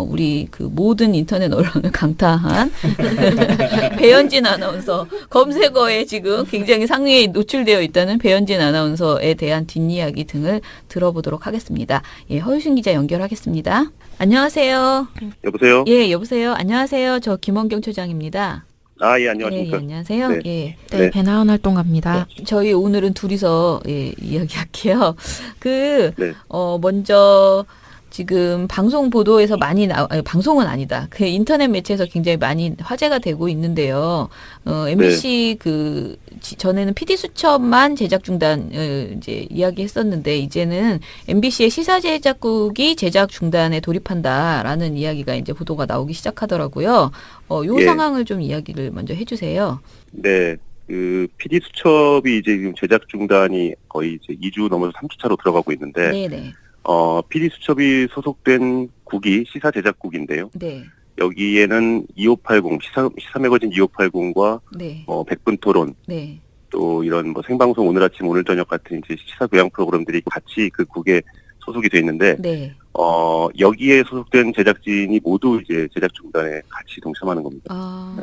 어, 우리 그 모든 인터넷 언론을 강타한 배현진 아나운서 검색어에 지금 굉장히 상위에 노출되어 있다는 배현진 아나운서에 대한 뒷이야기 등을 들어보도록 하겠습니다. 예, 허유신 기자 연결하겠습니다. 안녕하세요. 여보세요? 예, 여보세요. 안녕하세요. 저 김원경 초장입니다. 아, 예, 예, 예, 안녕하십니까. 안녕하세요. 네. 예. 네, 네. 배나온 활동가입니다. 저희 오늘은 둘이서 예, 이야기할게요. 그 네. 어, 먼저 지금 방송 보도에서 많이 나 아니, 방송은 아니다. 그 인터넷 매체에서 굉장히 많이 화제가 되고 있는데요. 어, MBC 그 지- 전에는 PD 수첩만 제작 중단을 이제 이야기했었는데 이제는 MBC의 시사 제작국이 제작 중단에 돌입한다라는 이야기가 이제 보도가 나오기 시작하더라고요. 어, 요 예. 상황을 좀 이야기를 먼저 해 주세요. 네. 그 PD 수첩이 이제 지금 제작 중단이 거의 이제 2주 넘어서 3주 차로 들어가고 있는데 네네. 어, PD 수첩이 소속된 국이 시사 제작국인데요. 네. 여기에는 2580 시사 시사 매거진 2580과 네. 어, 100분 토론 네. 또 이런 뭐 생방송 오늘 아침 오늘 저녁 같은 이제 시사 교양 프로그램들이 같이 그 국에 소속이 돼 있는데 네. 어, 여기에 소속된 제작진이 모두 이제 제작 중단에 같이 동참하는 겁니다. 아.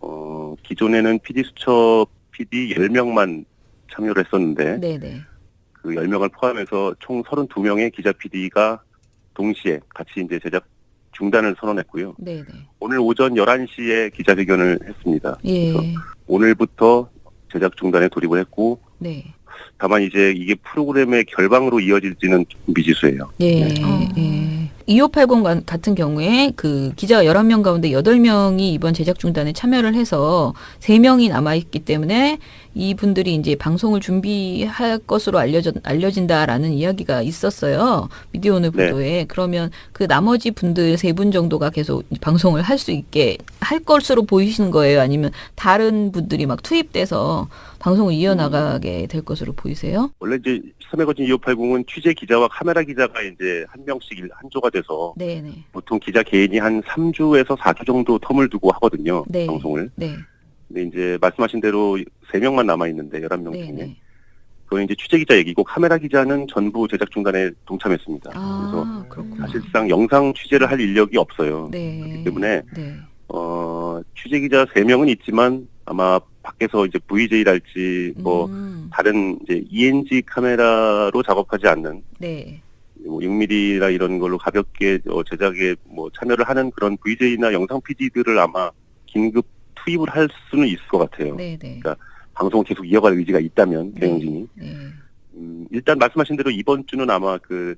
어, 기존에는 PD 수첩 PD 10명만 참여를 했었는데, 네네. 그 10명을 포함해서 총 32명의 기자 PD가 동시에 같이 이제 제작 중단을 선언했고요. 네네. 오늘 오전 11시에 기자회견을 했습니다. 예. 그래서 오늘부터 제작 중단에 돌입을 했고, 네. 다만 이제 이게 프로그램의 결방으로 이어질지는 좀 미지수예요. 예. 네. 어. 예. 2580 같은 경우에 그 기자 11명 가운데 8명이 이번 제작 중단에 참여를 해서 3명이 남아있기 때문에 이분들이 이제 방송을 준비할 것으로 알려져, 알려진다라는 이야기가 있었어요. 미디어 오늘 네. 보도에. 그러면 그 나머지 분들 세분 정도가 계속 방송을 할 수 있게 할 것으로 보이시는 거예요? 아니면 다른 분들이 막 투입돼서 방송을 이어나가게 될 것으로 보이세요? 원래 이제 스메거진 2580은 취재 기자와 카메라 기자가 이제 한 명씩 일- 한 조가 돼서 네네. 보통 기자 개인이 한 3주에서 4주 정도 텀을 두고 하거든요. 네. 방송을. 네. 근데 이제 말씀하신 대로 3명만 남아있는데 11명 중에. 네네. 그건 이제 취재 기자 얘기고 카메라 기자는 전부 제작 중단에 동참했습니다. 그래서 아, 그렇구나. 사실상 영상 취재를 할 인력이 없어요. 네. 그렇기 때문에 네. 어, 취재 기자 3명은 있지만 아마 밖에서 이제 VJ랄지 뭐 음, 다른 이제 ENG 카메라로 작업하지 않는 네. 뭐 6mm나 이런 걸로 가볍게 어, 제작에 뭐 참여를 하는 그런 VJ나 영상 PD들을 아마 긴급 투입을 할 수는 있을 것 같아요. 네, 네. 방송을 계속 이어갈 의지가 있다면 네. 경영진이 네. 음, 일단 말씀하신 대로 이번 주는 아마 그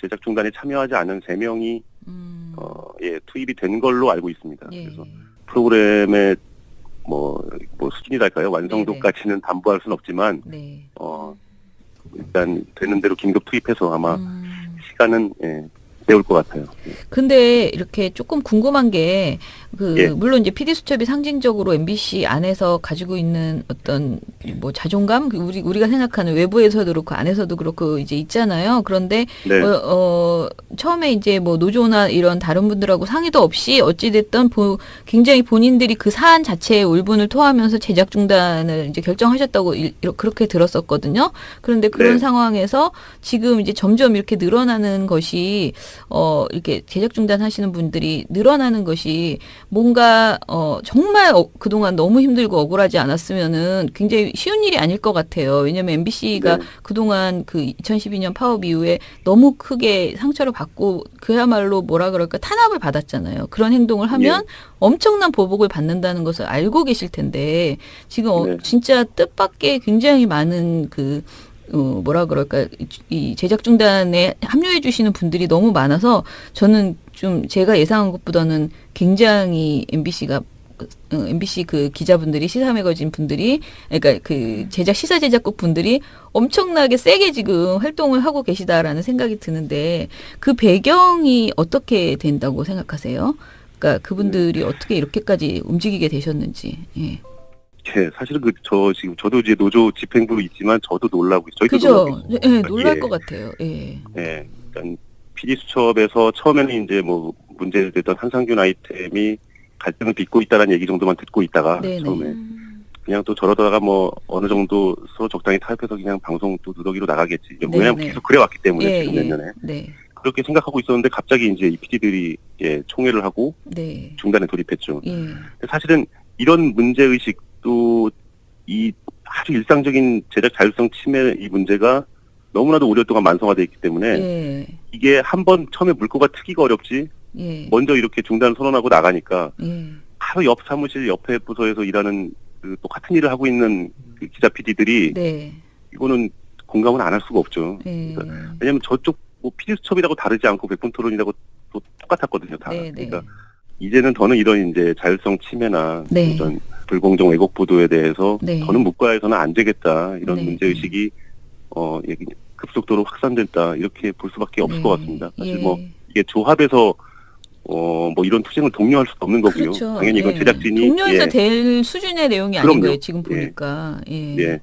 제작 중단에 참여하지 않은 세 명이 음. 어, 예 투입이 된 걸로 알고 있습니다. 예. 그래서 프로그램의 뭐, 뭐 수준이랄까요 완성도까지는 담보할 수는 없지만 네. 어, 일단 되는 대로 긴급 투입해서 아마 음. 시간은 예, 배울 것 같아요. 근데 이렇게 조금 궁금한 게 그 예. 물론 이제 PD 수첩이 상징적으로 MBC 안에서 가지고 있는 어떤 뭐 자존감 그 우리 우리가 생각하는 외부에서도 그렇고 안에서도 그렇고 이제 있잖아요. 그런데 네, 어, 어, 처음에 이제 뭐 노조나 이런 다른 분들하고 상의도 없이 어찌됐든 보, 굉장히 본인들이 그 사안 자체에 울분을 토하면서 제작 중단을 이제 결정하셨다고 일, 이렇- 그렇게 들었었거든요. 그런데 그런 네. 상황에서 지금 이제 점점 이렇게 늘어나는 것이 어, 이렇게 제작 중단 하시는 분들이 늘어나는 것이 뭔가 어, 정말 어, 그동안 너무 힘들고 억울하지 않았으면은 굉장히 쉬운 일이 아닐 것 같아요. 왜냐면 MBC가 네. 그동안 그 2012년 파업 이후에 너무 크게 상처를 받고 그야말로 뭐라 그럴까 탄압을 받았잖아요. 그런 행동을 하면 엄청난 보복을 받는다는 것을 알고 계실 텐데 지금 어, 네. 진짜 뜻밖의 굉장히 많은 그 어, 뭐라 그럴까 이- 이 제작 중단에 합류해 주시는 분들이 너무 많아서 저는 좀 제가 예상한 것보다는 굉장히 MBC가 MBC 그 기자분들이 시사 매거진 분들이 그러니까 그 제작 시사 제작국 분들이 엄청나게 세게 지금 활동을 하고 계시다라는 생각이 드는데 그 배경이 어떻게 된다고 생각하세요? 그러니까 그분들이 어떻게 이렇게까지 움직이게 되셨는지. 예. 예, 사실은 그 저 지금 저도 이제 노조 집행부로 있지만 저도 놀라고 있어요. 저희도 그죠? 놀라고 있어요. 예, 놀랄 예. 것 같아요. 예. 예, 일단 PD 수첩에서 처음에는 이제 뭐 문제됐던 한상균 아이템이 갈등을 빚고 있다는 얘기 정도만 듣고 있다가 네네. 처음에 그냥 또 저러다가 뭐 어느 정도 서로 적당히 타협해서 그냥 방송 또 누더기로 나가겠지. 네, 왜냐면 네. 계속 그래왔기 때문에 예, 지금 몇 예. 년에 네. 그렇게 생각하고 있었는데 갑자기 이제 이 PD들이 예, 총회를 하고 네. 중단에 돌입했죠. 예. 사실은 이런 문제 의식 도이 아주 일상적인 제작 자율성 침해 이 문제가 너무나도 오랫동안 만성화돼 있기 때문에 예. 이게 한 번 처음에 물꼬가 트기가 어렵지 예. 먼저 이렇게 중단 선언하고 나가니까 예. 바로 옆 사무실 옆에 부서에서 일하는 그 똑같은 일을 하고 있는 그 기자 PD들이 네. 이거는 공감은 안 할 수가 없죠. 예. 왜냐면 저쪽 뭐 PD 수첩이라고 다르지 않고 백분 토론이라고 또 똑같았거든요. 다. 네, 네. 그러니까 이제는 더는 이런 이제 자율성 침해나 네. 이런 불공정 왜곡 보도에 대해서 네. 더는 묵과해서는 안 되겠다 이런 네. 문제 의식이 어 얘기- 급속도로 확산됐다 이렇게 볼 수밖에 없을 네. 것 같습니다. 사실 예. 뭐 이게 조합에서 어 뭐 이런 투쟁을 독려할 수도 없는 거고요. 그렇죠. 당연히 이건 예. 제작진이 동료에서 예, 될 수준의 내용이 아닌. 거예요. 지금 예. 보니까. 예. 예.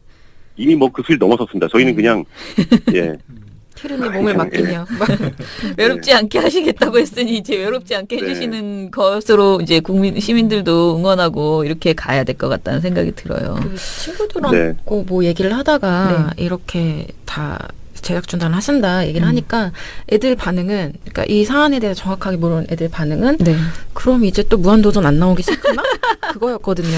이미 뭐 그 수를 넘어섰습니다. 저희는 네. 그냥 예 티르니 몸을 맡기냐. 외롭지 않게 하시겠다고 했으니 이제 외롭지 않게 네. 해주시는 것으로 이제 국민 시민들도 응원하고 이렇게 가야 될 것 같다는 생각이 들어요. 그 친구들하고 뭐 얘기를 하다가 이렇게 다 제작 중단 하신다 얘기를 음. 하니까 애들 반응은 그러니까 이 사안에 대해 정확하게 모르는 애들 반응은 네. 그럼 이제 또 무한도전 안 나오기 시작하나 그거였거든요.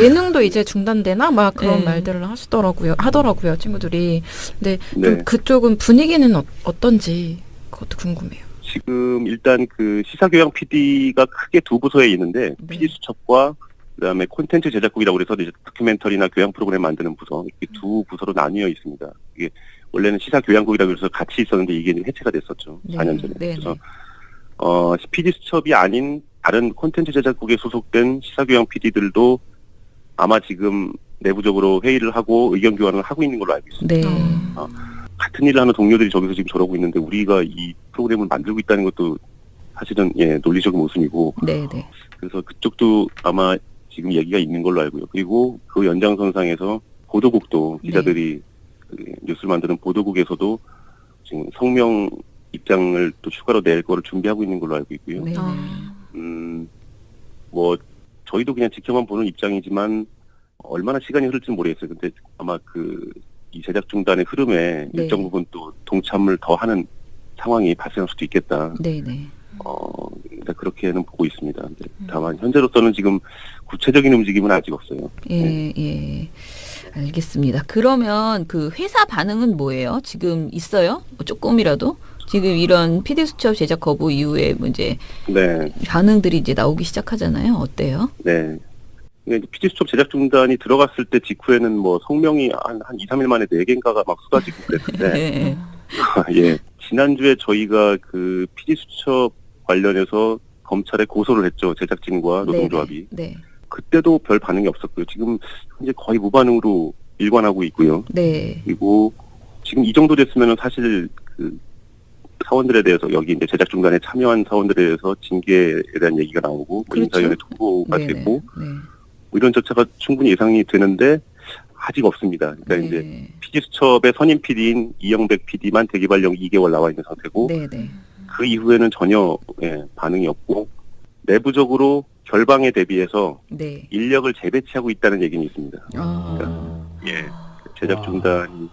예능도 이제 중단되나 막 그런 네. 말들을 하시더라고요. 하더라고요 친구들이. 근데 좀 네. 그쪽은 분위기는 어, 어떤지 그것도 궁금해요. 지금 일단 그 시사교양 PD가 크게 두 부서에 있는데 네. PD 수첩과 그다음에 콘텐츠 제작국이라고 그래서 이제 다큐멘터리나 교양 프로그램 만드는 부서 이렇게 두 부서로 나뉘어 있습니다. 이게 원래는 시사교양국이라고 해서 같이 있었는데 이게 해체가 됐었죠. 네. 4년 전에. 네, 그래서 네. 어 PD 수첩이 아닌 다른 콘텐츠 제작국에 소속된 시사교양 PD들도 아마 지금 내부적으로 회의를 하고 의견 교환을 하고 있는 걸로 알고 있습니다. 네. 어. 같은 일을 하는 동료들이 저기서 지금 저러고 있는데 우리가 이 프로그램을 만들고 있다는 것도 사실은 예 논리적인 모순이고 네. 네. 그래서 그쪽도 아마 지금 얘기가 있는 걸로 알고요. 그리고 그 연장선상에서 보도국도 네. 기자들이 그 뉴스를 만드는 보도국에서도 지금 성명 입장을 또 추가로 낼 거를 준비하고 있는 걸로 알고 있고요. 네. 아. 음, 뭐 저희도 그냥 지켜만 보는 입장이지만 얼마나 시간이 흐를지는 모르겠어요. 근데 아마 그 이 제작 중단의 흐름에 네. 일정 부분 또 동참을 더 하는 상황이 발생할 수도 있겠다. 네. 네. 어, 일단 그렇게는 보고 있습니다. 음. 다만 현재로서는 지금 구체적인 움직임은 아직 없어요. 예, 예. 알겠습니다. 그러면 그 회사 반응은 뭐예요? 지금 있어요? 뭐 조금이라도? 지금 이런 PD 수첩 제작 거부 이후에 뭐 이제 네, 반응들이 이제 나오기 시작하잖아요. 어때요? 네. PD 수첩 제작 중단이 들어갔을 때 직후에는 뭐 성명이 한, 한 2, 3일 만에 4개인가가 막 쏟아지고 그랬는데, 예. 예. 지난주에 저희가 그 PD 수첩 관련해서 검찰에 고소를 했죠. 제작진과 노동조합이. 네. 네. 그때도 별 반응이 없었고요. 지금 현재 거의 무반응으로 일관하고 있고요. 네. 그리고 지금 이 정도 됐으면 사실 그 사원들에 대해서 여기 이제 제작 중단에 참여한 사원들에 대해서 징계에 대한 얘기가 나오고 뭐 그렇죠. 인사위원회 통보가 네. 되고 네. 뭐 이런 절차가 충분히 예상이 되는데 아직 없습니다. 그러니까 네. 이제 PD 수첩의 선임 PD인 이영백 PD만 대기발령 2개월 나와 있는 상태고 네. 네. 그 이후에는 전혀 예, 반응이 없고 내부적으로 결방에 대비해서 네. 인력을 재배치하고 있다는 얘기는 있습니다. 아. 예, 제작 중단이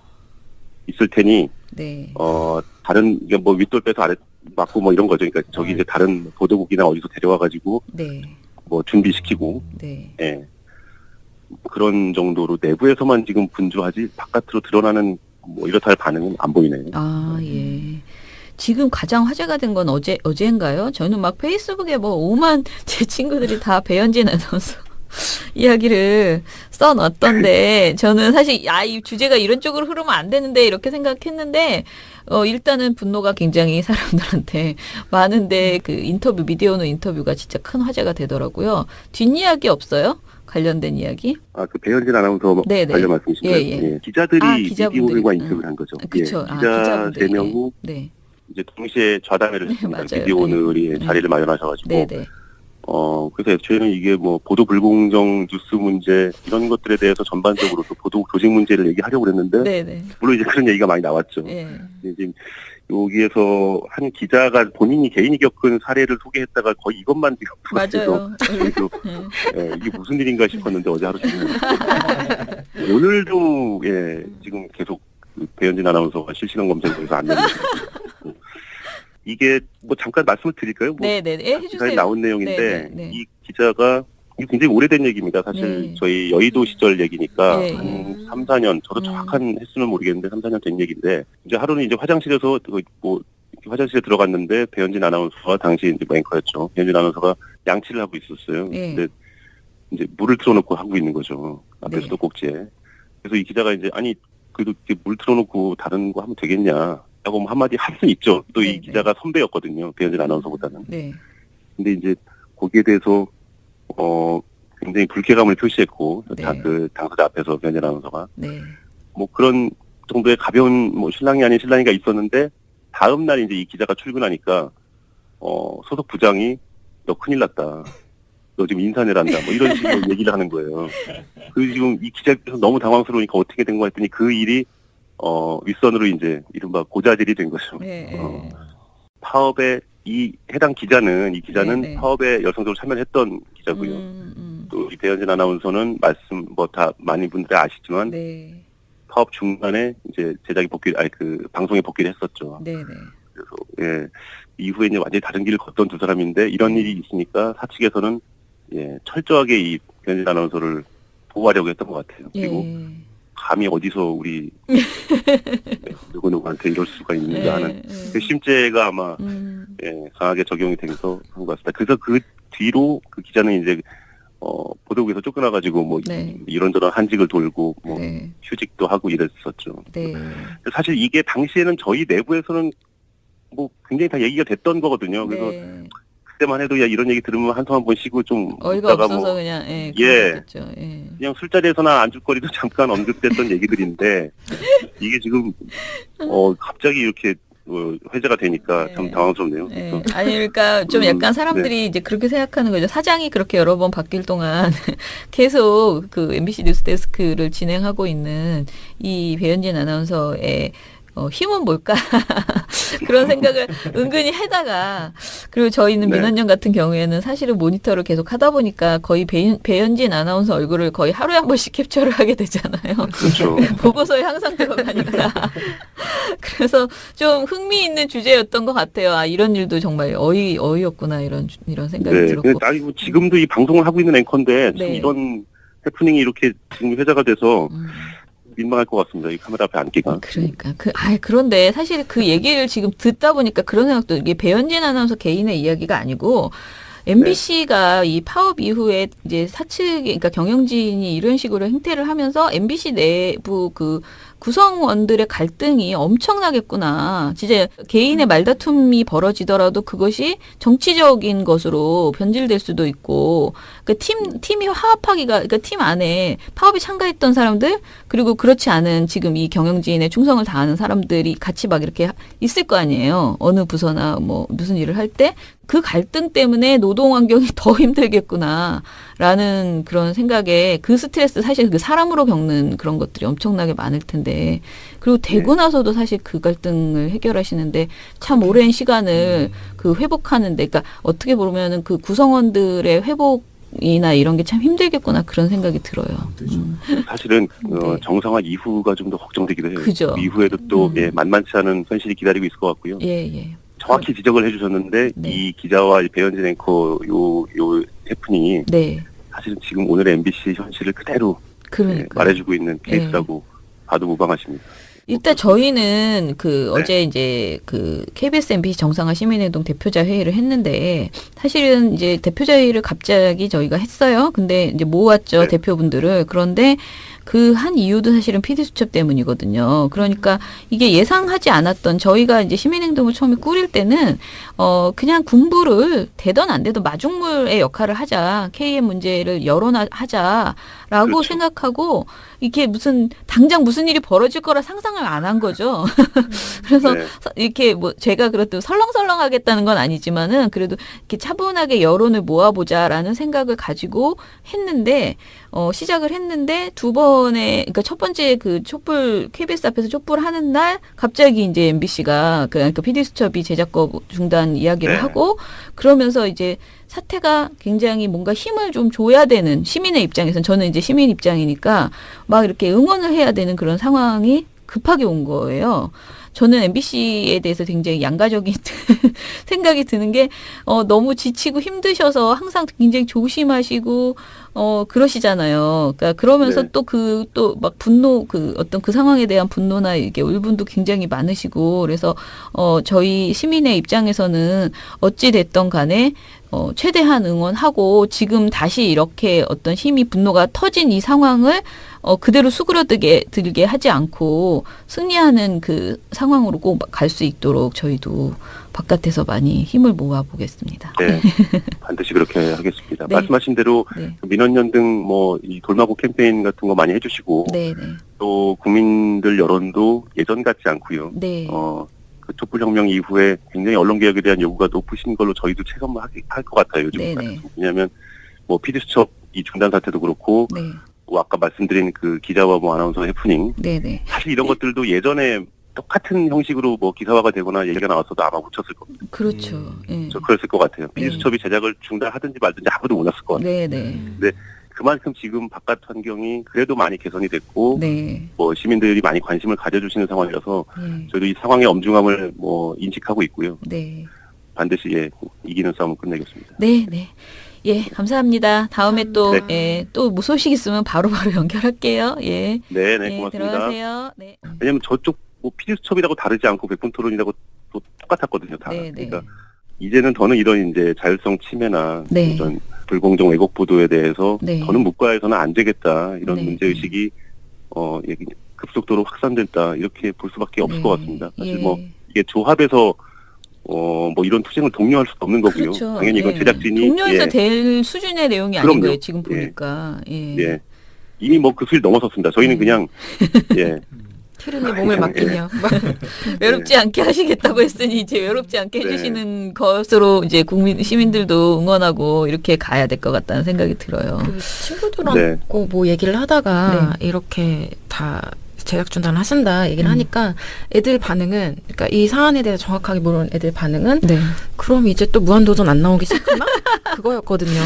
있을 테니 네. 어 다른 이게 뭐 윗돌 빼서 아래 맞고 뭐 이런 거죠. 그러니까 저기 이제 다른 보도국이나 어디서 데려와 가지고 네. 뭐 준비시키고 네. 예 그런 정도로 내부에서만 지금 분주하지 바깥으로 드러나는 뭐 이렇다 할 반응은 안 보이네요. 아, 예. 지금 가장 화제가 된 건 어제 어제인가요? 저는 막 페이스북에 뭐 오만 제 친구들이 다 배현진 아나운서 이야기를 써놨던데 저는 사실 아 이 주제가 이런 쪽으로 흐르면 안 되는데 이렇게 생각했는데 어 일단은 분노가 굉장히 사람들한테 많은데 그 인터뷰 미디어노 인터뷰가 진짜 큰 화제가 되더라고요. 뒷이야기 없어요? 관련된 이야기? 아 그 배현진 아나운서 네, 네. 관련 말씀이신가요? 예, 예. 기자들이 아, 기자분들이. 미디어들과 음. 인터뷰를 한 거죠. 그쵸. 예, 아, 기자 기자분들이. 세 명이 네. 이제 동시에 좌담회를 네, 했습니다. 맞아요. 미디어 오늘이 네. 자리를 마련하셔가지고 네, 네. 어, 그래서 애초에는 이게 뭐 보도 불공정 뉴스 문제 이런 것들에 대해서 전반적으로 또 보도 조직 문제를 얘기하려고 그랬는데 네, 네. 물론 이제 그런 얘기가 많이 나왔죠. 예. 근데 지금 여기에서 한 기자가 본인이 개인이 겪은 사례를 소개했다가 거의 이것만 맞아요. 그래서 예. 예, 이게 무슨 일인가 싶었는데 어제 하루 종일 오늘도 예 지금 계속 그 배현진 아나운서가 실시간 검색에서 안 되는 이게 뭐 잠깐 말씀을 드릴까요? 뭐 네, 네, 네. 기사에 해주세요. 나온 내용인데 네, 네, 네. 이 기자가 이게 굉장히 오래된 얘기입니다. 사실 네. 저희 여의도 시절 얘기니까 네. 한 3, 4년 저도 음. 정확한 횟수는 모르겠는데 3, 4년 된 얘기인데 이제 하루는 이제 화장실에서 그뭐 화장실에 들어갔는데 배현진 아나운서가 당시 이제 뭐 앵커였죠. 배현진 아나운서가 양치를 하고 있었어요. 네. 근데 이제 물을 틀어놓고 하고 있는 거죠. 앞에서 네. 도 꼭지에. 그래서 이 기자가 이제 아니 그래도 물 틀어놓고 다른 거 하면 되겠냐. 라고 뭐 한마디 할 수 있죠. 또 네, 이 네. 기자가 선배였거든요. 배현진 아나운서보다는. 네. 근데 이제 거기에 대해서 어 굉장히 불쾌감을 표시했고 네. 다 그 당사자 앞에서 변진 아나운서가 네. 뭐 그런 정도의 가벼운 뭐 신랑이 아닌 신랑이가 있었는데 다음 날 이제 이 기자가 출근하니까 어 소속 부장이 너 큰일 났다. 너 지금 인사내란다. 뭐 이런 식으로 얘기를 하는 거예요. 그 지금 이 기자께서 너무 당황스러우니까 어떻게 된 거 했더니 그 일이 어 윗선으로 이제 이른바 고자질이 된 거죠. 네. 어. 파업에 이 해당 기자는 이 기자는 네, 네. 파업에 열성적으로 참여를 했던 기자고요. 음, 음. 또이 배현진 아나운서는 말씀 뭐 다 많은 분들이 아시지만 네. 파업 중간에 이제 제작이 복귀 아니 그 방송에 복귀를 했었죠. 네, 네. 그래서 예 이후에 이제 완전히 다른 길을 걷던 두 사람인데 이런 일이 있으니까 사측에서는 예 철저하게 이 배현진 아나운서를 보호하려고 했던 것 같아요. 그리고 예. 감히 어디서 우리 누구 누구한테 이럴 수가 있는가 하는 예, 그 심재가 아마 음. 예, 강하게 적용이 되면서 한 것 같습니다. 그래서 그 뒤로 그 기자는 이제 어, 보도국에서 쫓겨나가지고 뭐 네. 이런저런 한직을 돌고 뭐 네. 휴직도 하고 이랬었죠. 네. 사실 이게 당시에는 저희 내부에서는 뭐 굉장히 다 얘기가 됐던 거거든요. 그래서 네. 그 때만 해도 야 이런 얘기 들으면 한숨 한 번 쉬고 좀 어이가 없어서 뭐 그냥 예. 예. 예. 그냥 술자리에서나 안주거리도 잠깐 언급됐던 얘기들인데 이게 지금 어 갑자기 이렇게 어, 회자가 되니까 참 네. 당황스럽네요. 예. 그래서 아니 그러니까 좀 음, 약간 사람들이 이제 그렇게 생각하는 거죠. 사장이 그렇게 여러 번 바뀔 동안 계속 그 MBC 뉴스데스크를 진행하고 있는 이 배현진 아나운서의 어, 힘은 뭘까? 그런 생각을 은근히 하다가, 그리고 저희는 네. 민원연 같은 경우에는 사실은 모니터를 계속 하다 보니까 거의 배, 배현진 아나운서 얼굴을 거의 하루에 한 번씩 캡처를 하게 되잖아요. 그렇죠. 보고서에 항상 들어가니까. 그래서 좀 흥미있는 주제였던 것 같아요. 아, 이런 일도 정말 어이, 어이였구나, 이런, 주- 이런 생각이 네. 들었고. 아니 뭐 지금도 이 방송을 하고 있는 앵커인데 참 네. 이런 해프닝이 이렇게 지금 회자가 돼서 음, 민망할 것 같습니다. 이 카메라 앞에 앉기가. 그러니까. 그, 아 그런데 사실 그 얘기를 지금 듣다 보니까 그런 생각도, 이게 배현진 아나운서 개인의 이야기가 아니고, MBC가 이 파업 이후에 이제 사측이, 그러니까 경영진이 이런 식으로 행태를 하면서 MBC 내부 그 구성원들의 갈등이 엄청나겠구나. 진짜 개인의 말다툼이 벌어지더라도 그것이 정치적인 것으로 변질될 수도 있고, 그 팀, 팀이 화합하기가, 그러니까 팀 안에 파업에 참가했던 사람들, 그리고 그렇지 않은 지금 이 경영진에 충성을 다하는 사람들이 같이 막 이렇게 있을 거 아니에요. 어느 부서나 뭐 무슨 일을 할 때그 갈등 때문에 노동 환경이 더 힘들겠구나라는 그런 생각에 그 스트레스 사실 그 사람으로 겪는 그런 것들이 엄청나게 많을 텐데 그리고 되고 나서도 사실 그 갈등을 해결하시는데 참 오랜 시간을 그 회복하는데 그러니까 어떻게 보면은 그 구성원들의 회복 이나 이런 게 참 힘들겠구나 그런 생각이 들어요. 음. 사실은 어, 네. 정상화 이후가 좀 더 걱정되기도 해요. 그죠. 이후에도 또 음. 예, 만만치 않은 현실이 기다리고 있을 것 같고요. 예, 예. 정확히 지적을 해주셨는데 네. 이 기자와 이 배현진 앵커 요, 요 해프닝이 네. 사실은 지금 오늘의 MBC 현실을 그대로 예, 그러니까. 말해주고 있는 케이스라고 봐도 무방하십니다. 일단 저희는 그 어제 이제 그 KBS MBC 정상화 시민행동 대표자 회의를 했는데 사실은 이제 대표자 회의를 갑자기 저희가 했어요. 근데 이제 모았죠 네. 대표분들을. 그런데 그 한 이유도 사실은 PD 수첩 때문이거든요. 그러니까 이게 예상하지 않았던 저희가 이제 시민행동을 처음에 꾸릴 때는 어 그냥 군부를 되던 안 되던 마중물의 역할을 하자 KM 문제를 열어하자 라고 그렇죠. 생각하고 이게 무슨 당장 무슨 일이 벌어질 거라 상상을 안 한 거죠. 그래서 네. 서- 이렇게 뭐 제가 그렇다고 설렁설렁 하겠다는 건 아니지만은 그래도 이렇게 차분하게 여론을 모아보자라는 생각을 가지고 했는데 어 시작을 했는데 두 번에 그러니까 첫 번째 그 촛불 KBS 앞에서 촛불 하는 날 갑자기 이제 MBC가 그 그러니까 PD 수첩이 제작법 중단 이야기를 네. 하고 그러면서 이제 사태가 굉장히 뭔가 힘을 좀 줘야 되는 시민의 입장에서는 저는 이제 시민 입장이니까 막 이렇게 응원을 해야 되는 그런 상황이 급하게 온 거예요. 저는 MBC에 대해서 굉장히 양가적인 생각이 드는 게 어, 너무 지치고 힘드셔서 항상 굉장히 조심하시고 어 그러시잖아요. 그러니까 그러면서 네. 또 그 또 막 분노 그 어떤 그 상황에 대한 분노나 이게 울분도 굉장히 많으시고 그래서 어 저희 시민의 입장에서는 어찌 됐던 간에 어 최대한 응원하고 지금 다시 이렇게 어떤 힘이 분노가 터진 이 상황을 어 그대로 수그러들게 들게 하지 않고 승리하는 그 상황으로 꼭 갈 수 있도록 저희도 바깥에서 많이 힘을 모아 보겠습니다. 네, 반드시 그렇게 하겠습니다. 네. 말씀하신 대로 네. 민원연등 뭐 이 돌마고 캠페인 같은 거 많이 해주시고 네, 네. 또 국민들 여론도 예전 같지 않고요. 네. 어, 그 촛불혁명 이후에 굉장히 언론개혁에 대한 요구가 높으신 걸로 저희도 체감을 할 것 같아요. 요즘. 네네. 왜냐하면 뭐 피디수첩 이 중단 사태도 그렇고 네. 뭐 아까 말씀드린 그 기자와 뭐 아나운서 해프닝 네, 네. 사실 이런 것들도 예전에 똑같은 형식으로 뭐 기사화가 되거나 얘기가 나왔어도 아마 묻혔을 겁니다. 그렇죠. 예. 저 그랬을 것 같아요. 네. 피디수첩이 제작을 중단하든지 말든지 아무도 몰랐을 것 같아요. 네, 네. 그만큼 지금 바깥 환경이 그래도 많이 개선이 됐고 네. 뭐 시민들이 많이 관심을 가져주시는 상황이라서 예. 저희도 이 상황의 엄중함을 뭐 인식하고 있고요. 네. 반드시 예, 이기는 싸움을 끝내겠습니다. 네, 네. 예, 감사합니다. 다음에 또, 네. 예, 또뭐 소식 있으면 바로바로 연결할게요. 예. 네, 네, 예, 고맙습니다. 들어가세요. 네. 왜냐면 저쪽 뭐 피디수첩이라고 다르지 않고 백분 토론이라고 또 똑같았거든요, 다. 네, 네. 그러니까 이제는 더는 이런 이제 자율성 침해나 네. 이런 불공정 왜곡 보도에 대해서 네. 더는 묵과해서는 안 되겠다 이런 네. 문제 의식이 어 급속도로 확산됐다 이렇게 볼 수밖에 없을 네. 것 같습니다. 사실 예. 뭐 이게 조합에서 어 뭐 이런 투쟁을 독려할 수도 없는 거고요. 그렇죠. 당연히 이건 예. 제작진이 동료에서 예, 될 수준의 내용이 아닌 그럼요. 거예요, 지금 예. 보니까. 예. 예. 이미 뭐 그 수를 넘어섰습니다. 저희는 음. 그냥 예 티르니 몸을 맡기며 외롭지 않게 하시겠다고 했으니 이제 외롭지 않게 네. 해주시는 것으로 이제 국민 시민들도 응원하고 이렇게 가야 될 것 같다는 생각이 들어요. 그 친구들하고 뭐 얘기를 하다가 이렇게 다 제작 중단 하신다 얘기를 네. 음. 하니까 애들 반응은 그러니까 이 사안에 대해서 정확하게 모르는 애들 반응은 네. 그럼 이제 또 무한도전 안 나오기 시작하나 그거였거든요.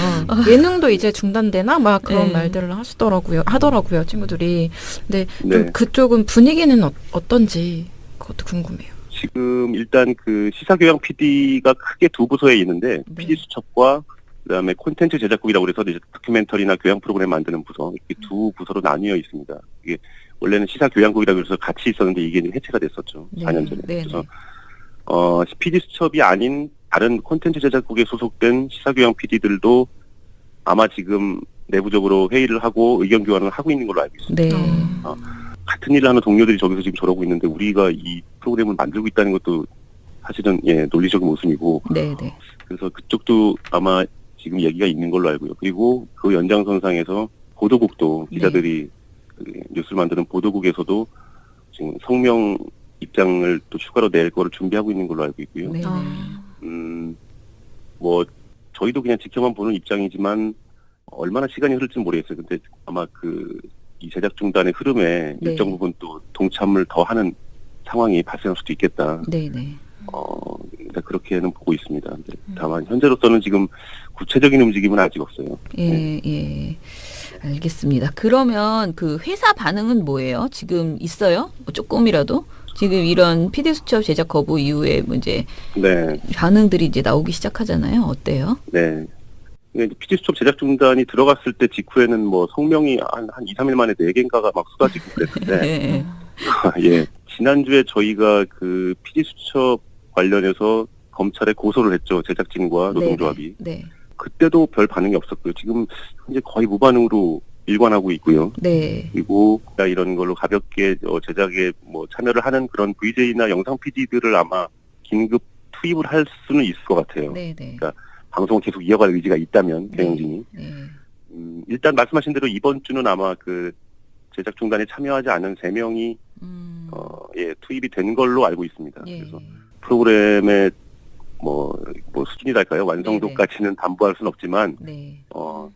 예능도 이제 중단되나 막 그런 아. 네. 말들을 하시더라고요. 하더라고요 친구들이. 근데 좀 네. 그쪽은 분위기는 어, 어떤지 그것도 궁금해요. 지금 일단 그 시사교양 PD가 크게 두 부서에 있는데 네. PD 수첩과 그다음에 콘텐츠 제작국이라고 그래서 이제 다큐멘터리나 교양 프로그램 만드는 부서 이렇게 두 부서로 나뉘어 있습니다. 이게 원래는 시사 교양국이라고 해서 같이 있었는데 이게 해체가 됐었죠. 네. 4년 전에. 네, 그래서 어 PD 수첩이 아닌 다른 콘텐츠 제작국에 소속된 시사교양 PD들도 아마 지금 내부적으로 회의를 하고 의견 교환을 하고 있는 걸로 알고 있습니다. 네. 어. 같은 일을 하는 동료들이 저기서 지금 저러고 있는데 우리가 이 프로그램을 만들고 있다는 것도 사실은 예 논리적인 모습이고 네, 네. 그래서 그쪽도 아마 지금 얘기가 있는 걸로 알고요. 그리고 그 연장선상에서 보도국도 네. 기자들이 그 뉴스를 만드는 보도국에서도 지금 성명 입장을 또 추가로 낼 거를 준비하고 있는 걸로 알고 있고요. 네. 어. 음, 뭐 저희도 그냥 지켜만 보는 입장이지만 얼마나 시간이 흐를지는 모르겠어요. 근데 아마 그 이 제작 중단의 흐름에 네. 일정 부분 또 동참을 더 하는 상황이 발생할 수도 있겠다. 네, 네. 어, 일단 그렇게는 보고 있습니다. 음. 다만 현재로서는 지금 구체적인 움직임은 아직 없어요. 예, 예. 알겠습니다. 그러면 그 회사 반응은 뭐예요? 지금 있어요? 뭐 조금이라도? 지금 이런 PD 수첩 제작 거부 이후에 뭐 이제 네, 반응들이 이제 나오기 시작하잖아요. 어때요? 네. PD 수첩 제작 중단이 들어갔을 때 직후에는 뭐 성명이 한, 한 2, 3일 만에 4개인가가 막 쏟아지고 그랬는데, 예, 예. 지난주에 저희가 그 PD 수첩 관련해서 검찰에 고소를 했죠. 제작진과 노동조합이. 네. 그때도 별 반응이 없었고요. 지금 현재 거의 무반응으로 일관하고 있고요. 네. 그리고 이런 걸로 가볍게 어, 제작에 뭐 참여를 하는 그런 VJ나 영상 PD들을 아마 긴급 투입을 할 수는 있을 것 같아요. 네, 네. 방송을 계속 이어갈 의지가 있다면 네. 경영진이. 네. 음, 일단 말씀하신 대로 이번 주는 아마 그 제작 중단에 참여하지 않은 세 명이 음. 어, 예, 투입이 된 걸로 알고 있습니다. 예. 그래서 프로그램의 뭐, 뭐 수준이랄까요? 완성도까지는 담보할 수는 없지만 네. 어,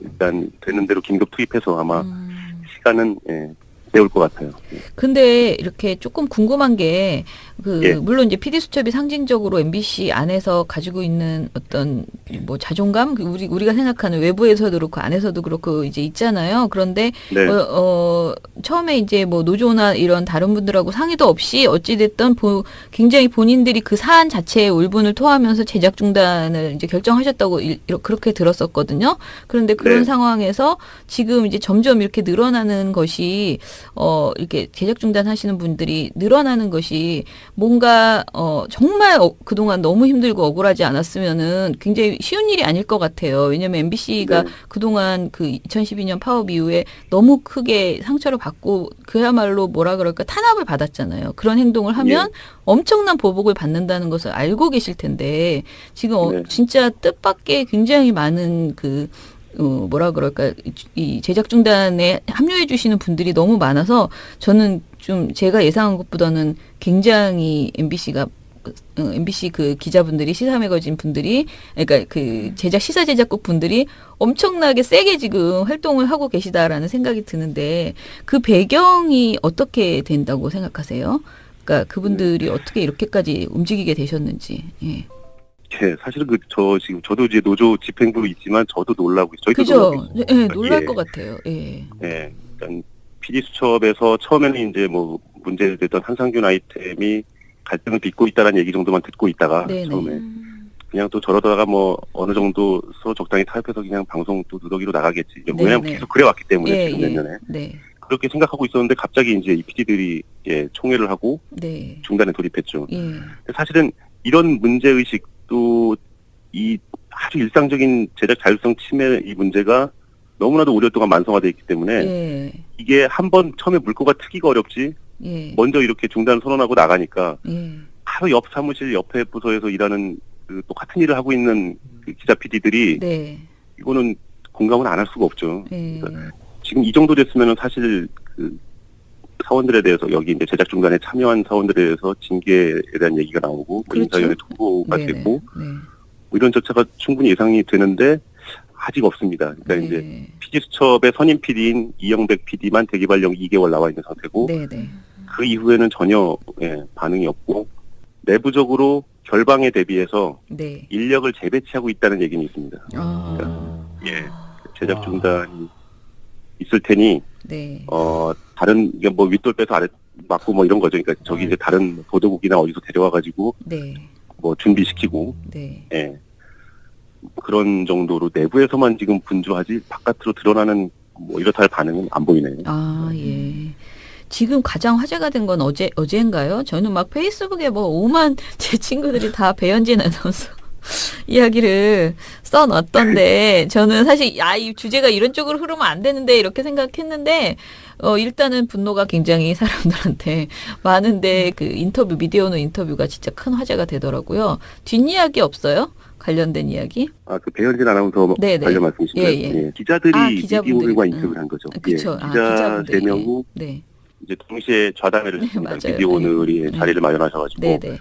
일단 되는 대로 긴급 투입해서 아마 음. 시간은 예, 배울 것 같아요. 근데 이렇게 조금 궁금한 게 그 예. 물론 이제 PD 수첩이 상징적으로 MBC 안에서 가지고 있는 어떤 뭐 자존감 그 우리 우리가 생각하는 외부에서도 그렇고 안에서도 그렇고 이제 있잖아요. 그런데 네. 어, 어, 처음에 이제 뭐 노조나 이런 다른 분들하고 상의도 없이 어찌 됐든 보, 굉장히 본인들이 그 사안 자체에 울분을 토하면서 제작 중단을 이제 결정하셨다고 일, 이렇게 그렇게 들었었거든요. 그런데 그런 네. 상황에서 지금 이제 점점 이렇게 늘어나는 것이 어, 이렇게 제작 중단하시는 분들이 늘어나는 것이 뭔가 어, 정말 어, 그동안 너무 힘들고 억울하지 않았으면은 굉장히 쉬운 일이 아닐 것 같아요. 왜냐면 MBC가 네. 그동안 그 2012년 파업 이후에 너무 크게 상처를 받고 그야말로 뭐라 그럴까 탄압을 받았잖아요. 그런 행동을 하면 엄청난 보복을 받는다는 것을 알고 계실 텐데 지금 어, 네. 진짜 뜻밖의 굉장히 많은 그 어, 뭐라 그럴까 이- 이 제작 중단에 합류해 주시는 분들이 너무 많아서 저는 좀 제가 예상한 것보다는 굉장히 MBC가 어, MBC 그 기자분들이 시사 매거진 분들이 그러니까 그 제작 시사 제작국 분들이 엄청나게 세게 지금 활동을 하고 계시다라는 생각이 드는데 그 배경이 어떻게 된다고 생각하세요? 그러니까 그분들이 어떻게 이렇게까지 움직이게 되셨는지. 예. 예, 사실은 그 저 지금 저도 이제 노조 집행부로 있지만 저도 놀라고 있어요. 그죠? 예, 놀랄 예. 것 같아요. 예. 예, 일단 PD 수첩에서 처음에는 이제 뭐 문제됐던 한상균 아이템이 갈등을 빚고 있다라는 얘기 정도만 듣고 있다가 네네. 처음에 그냥 또 저러다가 뭐 어느 정도 서로 적당히 타협해서 그냥 방송 또 누더기로 나가겠지. 왜냐면 네네. 계속 그래왔기 때문에 예, 지금 예. 몇 년에 네. 그렇게 생각하고 있었는데 갑자기 이제 이 PD들이 예, 총회를 하고 네. 중단에 돌입했죠. 예. 사실은 이런 문제 의식도 이 아주 일상적인 제작 자율성 침해 이 문제가 너무나도 오랫동안 만성화돼 있기 때문에 예. 이게 한 번 처음에 물꼬가 트기가 어렵지 예. 먼저 이렇게 중단 선언하고 나가니까 예. 바로 옆 사무실 옆에 부서에서 일하는 그 똑같은 일을 하고 있는 그 기자 PD들이 네. 이거는 공감을 안 할 수가 없죠. 예. 지금 이 정도 됐으면은 사실 그 사원들에 대해서 여기 이제 제작 중단에 참여한 사원들에 대해서 징계에 대한 얘기가 나오고 뭐 그렇죠. 인사위원회 통보가 네네. 되고 네. 뭐 이런 절차가 충분히 예상이 되는데 아직 없습니다. 그러니까 네. 이제 PD 수첩의 선임 PD인 이영백 PD만 대기발령 2개월 나와 있는 상태고 네. 네. 그 이후에는 전혀 예, 반응이 없고 내부적으로 결방에 대비해서 네. 인력을 재배치하고 있다는 얘기는 있습니다. 아. 예, 제작 와. 중단이 있을 테니 네. 어 다른 이게 뭐 윗돌 빼서 아래 맞고 뭐 이런 거죠. 그러니까 저기 이제 다른 보도국이나 어디서 데려와 가지고 네. 뭐 준비시키고 네. 예 그런 정도로 내부에서만 지금 분주하지 바깥으로 드러나는 뭐 이렇다 할 반응은 안 보이네요. 아, 예. 지금 가장 화제가 된 건 어제 어제인가요? 저는 막 페이스북에 뭐 오만 제 친구들이 다 배현진 아나운서 이야기를 써놨던데 저는 사실 아이 주제가 이런 쪽으로 흐르면 안 되는데 이렇게 생각했는데 어 일단은 분노가 굉장히 사람들한테 많은데 그 인터뷰 미디어오는 인터뷰가 진짜 큰 화제가 되더라고요. 뒷이야기 없어요? 관련된 이야기? 아 그 배현진 아나운서 네네. 관련 말씀이신가요? 예, 예. 기자들이 아. 미디어와 음. 인터뷰를 한 거죠. 그쵸. 예, 아, 기자 기자분들이. 세 명이 네. 이제 동시에 좌담회를 네, 했습니다. 맞아요. 미디어 오늘이 네. 자리를 마련하셔가지고 네, 네.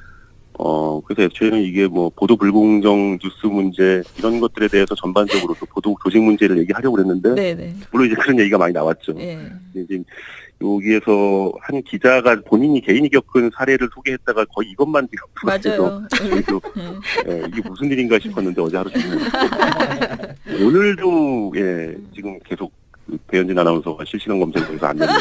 어 그래서 애초에는 이게 뭐 보도 불공정 뉴스 문제 이런 것들에 대해서 전반적으로 또 보도 조직 문제를 얘기하려고 그랬는데 네, 네. 물론 이제 그런 얘기가 많이 나왔죠. 예. 이제 여기에서 한 기자가 본인이 개인이 겪은 사례를 소개했다가 거의 이것만 지금 맞아요. 저희도 예. 예, 이게 무슨 일인가 싶었는데 어제 하루 종일 오늘도 예 지금 계속 그 배현진 아나운서가 실시간 검색에서 안 되는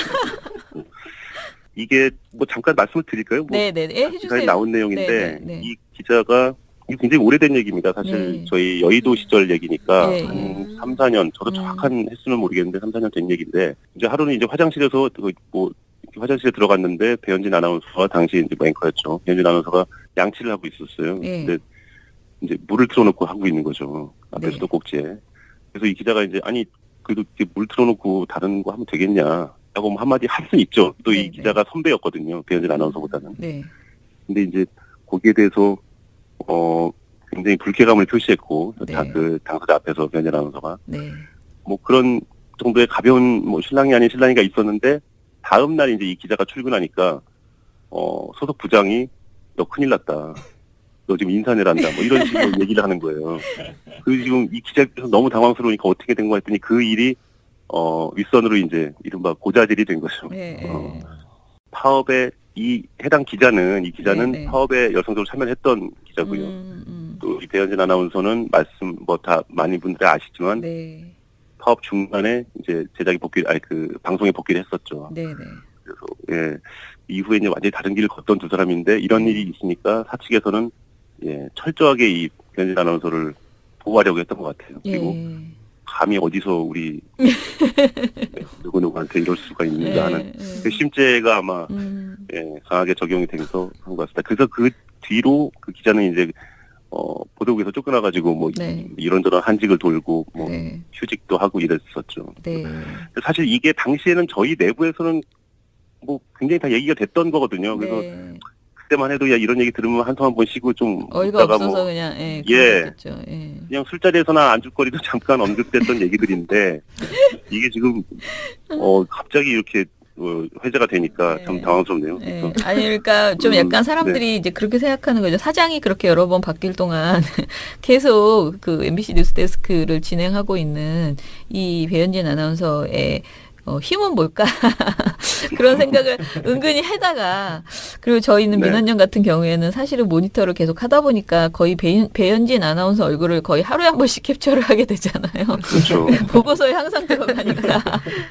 이게 뭐 잠깐 말씀을 드릴까요? 뭐 네, 네, 예, 기사에 해주세요. 나온 내용인데 네, 네, 네. 이 기자가 이게 굉장히 오래된 얘기입니다. 사실 네. 저희 여의도 시절 얘기니까 네. 한 3, 4년 저도 음. 정확한 횟수는 모르겠는데 3, 4년 된 얘기인데 이제 하루는 이제 화장실에서 그뭐 화장실에 들어갔는데 배현진 아나운서가 당시 이제 뭐 앵커였죠. 배현진 아나운서가 양치를 하고 있었어요. 네. 근데 이제 물을 틀어놓고 하고 있는 거죠. 앞에 네. 수도꼭지에. 그래서 이 기자가 이제 아니 그래도 물 틀어놓고 다른 거 하면 되겠냐. 라고 뭐 한마디 할 수 있죠. 또이 네, 네. 기자가 선배였거든요. 배현진 아나운서보다는. 네, 근데 이제 거기에 대해서 어 굉장히 불쾌감을 표시했고 네. 다그 당사자 앞에서 변현 아나운서가 네, 뭐 그런 정도의 가벼운 뭐 신랑이 아닌 신랑이가 있었는데 다음 날 이제 이 기자가 출근하니까 어 소속 부장이 너 큰일 났다. 너 지금 인사내란다. 뭐 이런 식으로 얘기를 하는 거예요. 그 지금 이 기자께서 너무 당황스러우니까 어떻게 된 거 했더니 그 일이 어, 윗선으로 이제 이른바 고자질이 된 거죠. 네, 어, 파업에 이 해당 기자는 이 기자는 네, 네. 파업에 열성적으로 참여했던 기자고요. 음, 음. 또이 배현진 아나운서는 말씀 뭐 다 많은 분들이 아시지만 네, 파업 중간에 이제 제작에 복귀 아니 그 방송에 복귀를 했었죠. 네, 네. 그래서 예 이후에 이제 완전히 다른 길을 걷던 두 사람인데 이런 네. 일이 있으니까 사측에서는 예 철저하게 이 배현진 아나운서를 보호하려고 했던 것 같아요. 그리고 예. 감히 어디서 우리 누구 누구한테 이럴 수가 있는가 하는 예, 그 심재가 아마 음, 예, 강하게 적용이 되면서 한 것 같습니다. 그래서 그 뒤로 그 기자는 이제 어, 보도국에서 쫓겨나가지고 뭐 네. 이런저런 한직을 돌고 뭐 네, 휴직도 하고 이랬었죠. 네. 사실 이게 당시에는 저희 내부에서는 뭐 굉장히 다 얘기가 됐던 거거든요. 그래서 네. 그때만 해도 야 이런 얘기 들으면 한숨 한 번 쉬고 좀 어이가 없어서 뭐 그냥 예, 예. 예. 그냥 술자리에서나 안주거리도 잠깐 언급됐던 얘기들인데 이게 지금 어 갑자기 이렇게 어, 회자가 되니까 참 네. 당황스럽네요. 예. 그래서 아니 그러니까 좀 음, 약간 사람들이 이제 그렇게 생각하는 거죠. 사장이 그렇게 여러 번 바뀔 동안 계속 그 MBC 뉴스데스크를 진행하고 있는 이 배현진 아나운서의 어, 힘은 뭘까? 그런 생각을 은근히 하다가 그리고 저희는 네. 민원연 같은 경우에는 사실은 모니터를 계속 하다 보니까 거의 배, 배현진 아나운서 얼굴을 거의 하루에 한 번씩 캡처를 하게 되잖아요. 그렇죠. 보고서에 항상 들어가니까.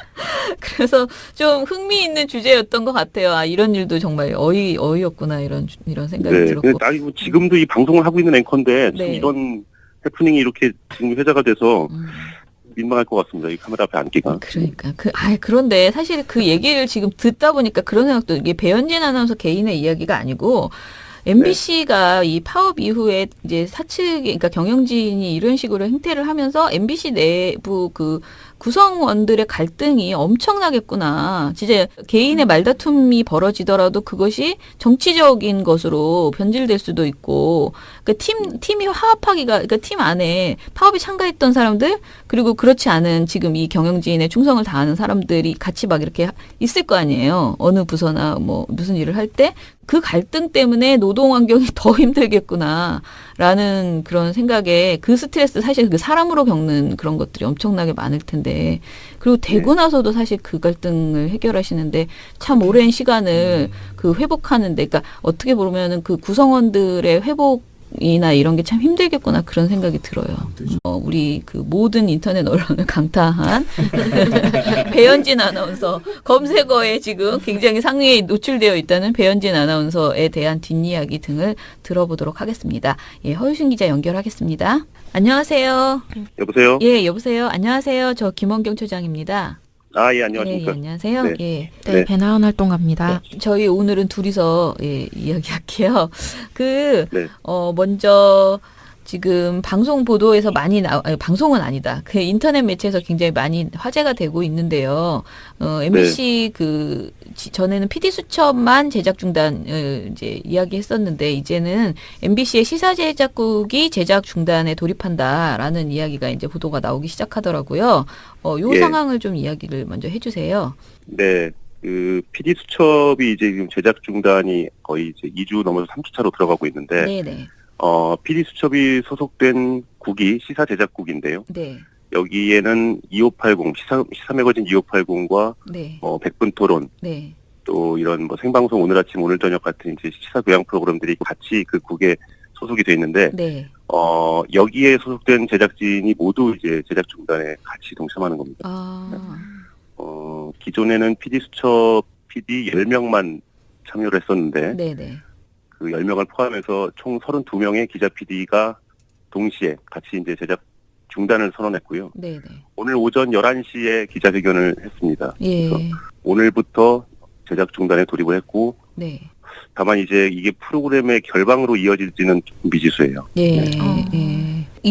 그래서 좀 흥미있는 주제였던 것 같아요. 아, 이런 일도 정말 어이, 어이없구나, 이런, 주- 이런 생각이 네. 들었고. 근데 아니 뭐 지금도 이 방송을 하고 있는 앵커인데 참 네. 이런 해프닝이 이렇게 지금 회자가 돼서 음, 민망할 것 같습니다. 이 카메라 앞에 앉기가. 그러니까. 그, 아 그런데 사실 그 얘기를 지금 듣다 보니까 그런 생각도, 이게 배현진 아나운서 개인의 이야기가 아니고, MBC가 이 파업 이후에 이제 사측, 그러니까 경영진이 이런 식으로 행태를 하면서 MBC 내부 그 구성원들의 갈등이 엄청나겠구나. 진짜 개인의 말다툼이 벌어지더라도 그것이 정치적인 것으로 변질될 수도 있고, 그 팀, 팀이 화합하기가, 그러니까 팀 안에 파업에 참가했던 사람들, 그리고 그렇지 않은 지금 이 경영진에 충성을 다하는 사람들이 같이 막 이렇게 있을 거 아니에요. 어느 부서나 뭐 무슨 일을 할 때. 그 갈등 때문에 노동 환경이 더 힘들겠구나. 라는 그런 생각에 그 스트레스 사실 그 사람으로 겪는 그런 것들이 엄청나게 많을 텐데 그리고 되고 나서도 사실 그 갈등을 해결하시는데 참 오랜 시간을 그 회복하는데 그러니까 어떻게 보면은 그 구성원들의 회복 이나 이런 게 참 힘들겠구나 그런 생각이 들어요. 어, 우리 그 모든 인터넷 언론을 강타한 배현진 아나운서 검색어에 지금 굉장히 상위에 노출되어 있다는 배현진 아나운서에 대한 뒷이야기 등을 들어보도록 하겠습니다. 예, 허유신 기자 연결하겠습니다. 안녕하세요. 여보세요? 예, 여보세요. 안녕하세요. 저 김원경 초장입니다. 아, 예, 예, 예, 안녕하십니까. 안녕하세요. 네. 예. 네, 네. 배나은 활동가입니다. 저희 오늘은 둘이서 예, 이야기할게요. 그 네. 어, 먼저 지금 방송 보도에서 많이 나 아니, 방송은 아니다. 그 인터넷 매체에서 굉장히 많이 화제가 되고 있는데요. 어, MBC 그 지- 전에는 PD 수첩만 제작 중단을 이제 이야기했었는데 이제는 MBC의 시사 제작국이 제작 중단에 돌입한다라는 이야기가 이제 보도가 나오기 시작하더라고요. 어, 요 예. 상황을 좀 이야기를 먼저 해주세요. 네. 그 PD 수첩이 이제 지금 제작 중단이 거의 이제 2주 넘어서 3주 차로 들어가고 있는데 네, 네, 어, PD 수첩이 소속된 국이 시사 제작국인데요. 네, 여기에는 2580 시사 시사 매거진 2580과 네, 어, 100분 토론 네. 또 이런 뭐 생방송 오늘 아침 오늘 저녁 같은 이제 시사 교양 프로그램들이 같이 그 국에 소속이 돼 있는데 네. 어, 여기에 소속된 제작진이 모두 이제 제작 중단에 같이 동참하는 겁니다. 아, 어, 기존에는 PD 수첩 PD 10명만 참여를 했었는데 네네. 그 10명을 포함해서 총 32명의 기자 PD가 동시에 같이 이제 제작 중단을 선언했고요. 네네. 오늘 오전 11시에 기자회견을 했습니다. 예. 그래서 오늘부터 제작 중단에 돌입을 했고 네. 다만 이제 이게 프로그램의 결방으로 이어질지는 좀 미지수예요. 예. 어. 예.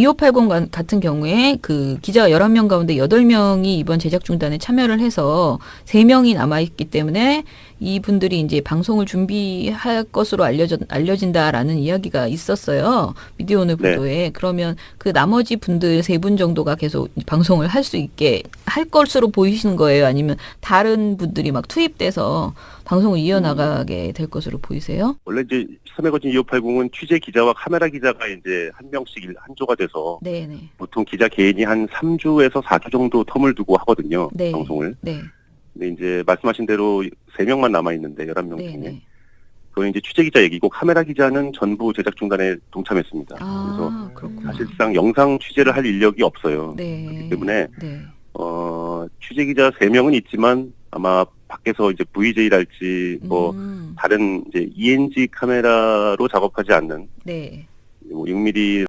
2580 가- 같은 경우에 그 기자 11명 가운데 8명이 이번 제작 중단에 참여를 해서 3명이 남아있기 때문에 이분들이 이제 방송을 준비할 것으로 알려져 알려진다라는 이야기가 있었어요. 미디어 오늘 네. 보도에. 그러면 그 나머지 분들 세 분 정도가 계속 방송을 할 수 있게 할 것으로 보이시는 거예요? 아니면 다른 분들이 막 투입돼서 방송을 이어나가게 될 것으로 보이세요? 원래 이제 삼해거진 2580은 취재 기자와 카메라 기자가 이제 한 명씩 일- 한 조가 돼서 네, 네. 보통 기자 개인이 한 3주에서 4주 정도 텀을 두고 하거든요. 네. 방송을. 네. 근데 이제 말씀하신 대로 3명만 남아있는데 11명 네, 중에. 네. 그건 이제 취재 기자 얘기고 카메라 기자는 전부 제작 중단에 동참했습니다. 그래서 아, 그렇구나. 사실상 영상 취재를 할 인력이 없어요. 네. 그렇기 때문에 네. 어, 취재 기자 3명은 있지만 아마 밖에서 이제 VJ랄지 뭐 음, 다른 이제 ENG 카메라로 작업하지 않는 네. 뭐 6mm